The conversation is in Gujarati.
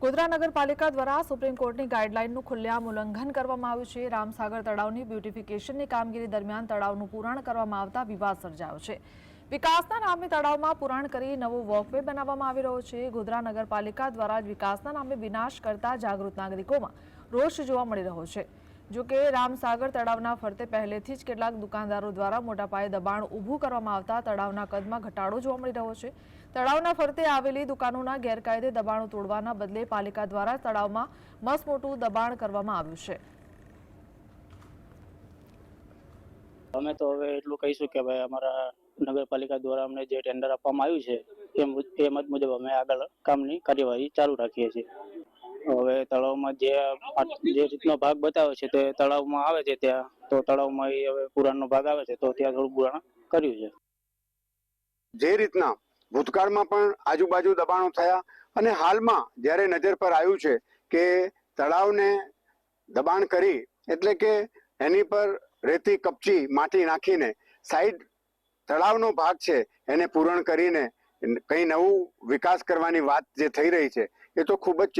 ગોધરા નગરપાલિકા દ્વારા સુપ્રીમ કોર્ટની ગાઈડલાઈનનું ખુલ્લેઆમ ઉલ્લંઘન કરવામાં આવ્યું છે. રામસાગર તળાવની બ્યુટિફિકેશનની કામગીરી દરમિયાન તળાવનું પુરાણ કરવામાં આવતા વિવાદ સર્જાયો છે. વિકાસના નામે તળાવમાં પુરાણ કરી નવો વોકવે બનાવવામાં આવી રહ્યો છે. ગોધરા નગરપાલિકા દ્વારા વિકાસના નામે વિનાશ કરતા જાગૃત નાગરિકોમાં રોષ જોવા મળી રહ્યો છે. જો કે રામસાગર તળાવના ફરતે પહેલેથી જ કેટલાક દુકાનદારો દ્વારા મોટા પાયે દબાણ ઊભું કરવામાં આવતા તળાવના કદમાં ઘટાડો જોવા મળી રહ્યો છે. તળાવના ફરતે આવેલી દુકાનોના ગેરકાયદે દબાણો તોડવાના બદલે પાલિકા દ્વારા તળાવમાં મસમોટું દબાણ કરવામાં આવ્યું છે. અમે તો હવે એટલું કહીશું કે ભાઈ અમારા નગરપાલિકા દ્વારા અમને જે ટેન્ડર આપવામાં આવ્યું છે, એ મુજબ અમે આગળ કામની કાર્યવાહી ચાલુ રાખીએ છીએ. હવે તળાવમાં જે જે રીતનો ભાગ બતાવે છે તે તળાવમાં આવે છે ત્યાં, તો તળાવમાં એ હવે પુરાણનો ભાગ આવે છે, તો ત્યાં થોડું પુરાણ કર્યું છે. જે રીતના ભૂતકાળમાં પણ આજુબાજુ દબાણો થયા અને હાલમાં જ્યારે નજર પર આવ્યું છે કે તળાવને દબાણ કરી એટલે કે એની પર રેતી કપચી માટી નાખીને સાઈડ તળાવનો ભાગ છે એને પૂરણ કરીને કંઈ નવું વિકાસ કરવાની વાત જે થઈ રહી છે એ તો ખૂબ જ